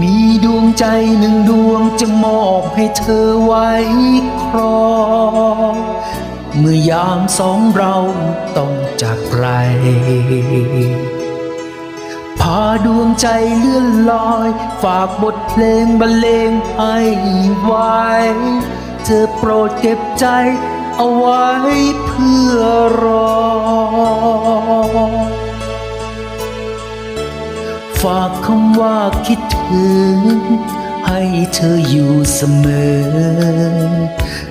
มีดวงใจหนึ่งดวงจะมอบให้เธอไว้ครอง เมื่อยามสองเราต้องจากไกล พาดวงใจเลื่อนลอย ฝากบทเพลงบรรเลงให้ไว้ เธอโปรดเก็บใจเอาไว้เพื่อรอ ฝากคำว่าคิดถึง ให้เธออยู่เสมอ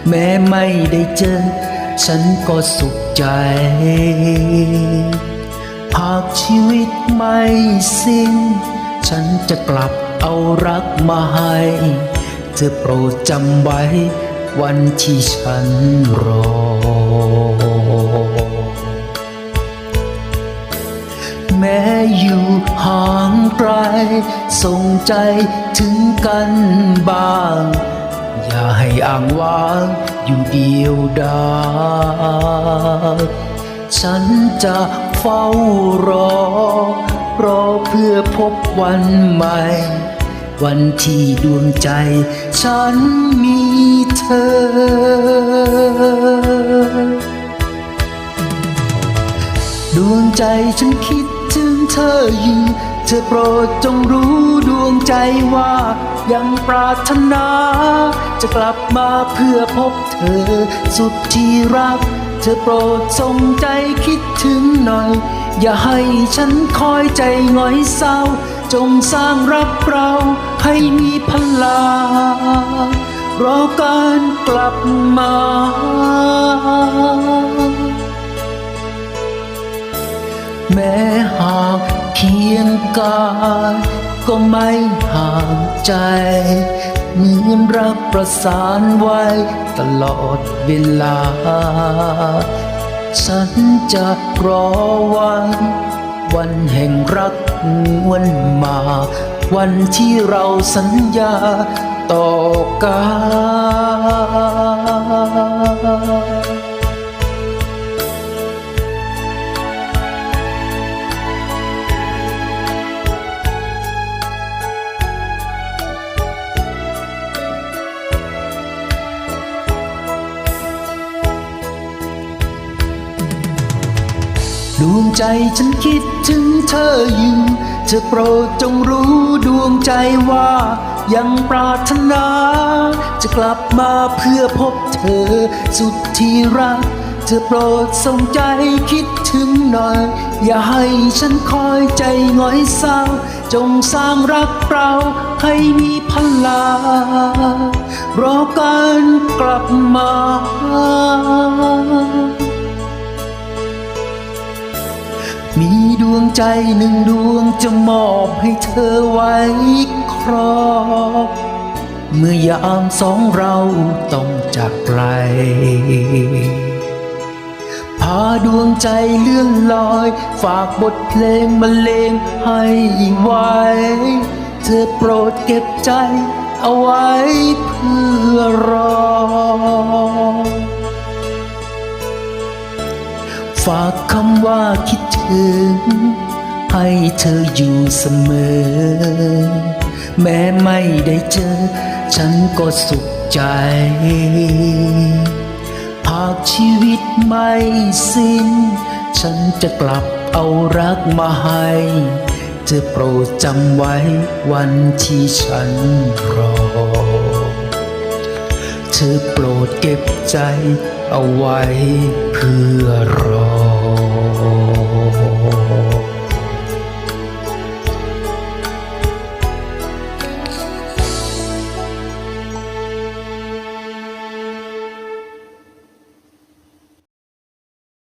แม้ไม่ได้เจอ ฉันก็สุขใจ หากชีวิตไม่สิ้น ฉันจะกลับเอารักมาให้ เธอโปรดจำไว้วันที่ฉันรอ อยู่ห่างไกล ส่งใจถึงกันบ้าง อย่าให้อ้างว้างอยู่เดียวดายฉันจะเฝ้ารอ รอเพื่อพบวันใหม่ วันที่ดวงใจ ฉันมีเธอ ดวงใจฉันคิด เธออยู่เธอโปรดจงรู้ดวงใจว่า ยังปรารถนา จะกลับมาเพื่อพบเธอสุดที่รัก เธอโปรดทรงใจคิดถึงหน่อย อย่าให้ฉันคอยใจหงอยเศร้า จงสร้างรักเราให้มีพลังรอการกลับมา แม้หากเพียงกายก็ไม่ห่างใจ เหมือนรักประสานไว้ตลอดเวลา ฉันจะรอวันวันแห่งรักนวนมา วันที่เราสัญญาต่อกัน ดวงใจฉันคิดถึงเธออยู่เธอโปรดจงรู้ดวงใจว่า ยังปรารถนา จะกลับมาเพื่อพบเธอสุดที่รัก เธอโปรดส่งใจคิดถึงหน่อย อย่าให้ฉันคอยใจหงอยเศร้า จงสร้างรักเราให้มีพลังรอการกลับมา มีดวงใจหนึ่งดวงจะมอบให้เธอไว้ครองเมื่อยามสองเราต้องจากไกล พาดวงใจเลื่อนลอย ฝากบทเพลงบรรเลงให้ไว้ เธอโปรดเก็บใจเอาไว้เพื่อรอากคำว่าคิดถึง ให้เธออยู่เสมอ แม้ไม่ได้เจอ ฉันก็สุขใจหากชีวิตไม่สิ้น ฉันจะกลับเอารักมาให้เธอโปรดจำไว้วันที่ฉันรอ เธอโปรดเก็บใจเอาไว้เพื่อรอ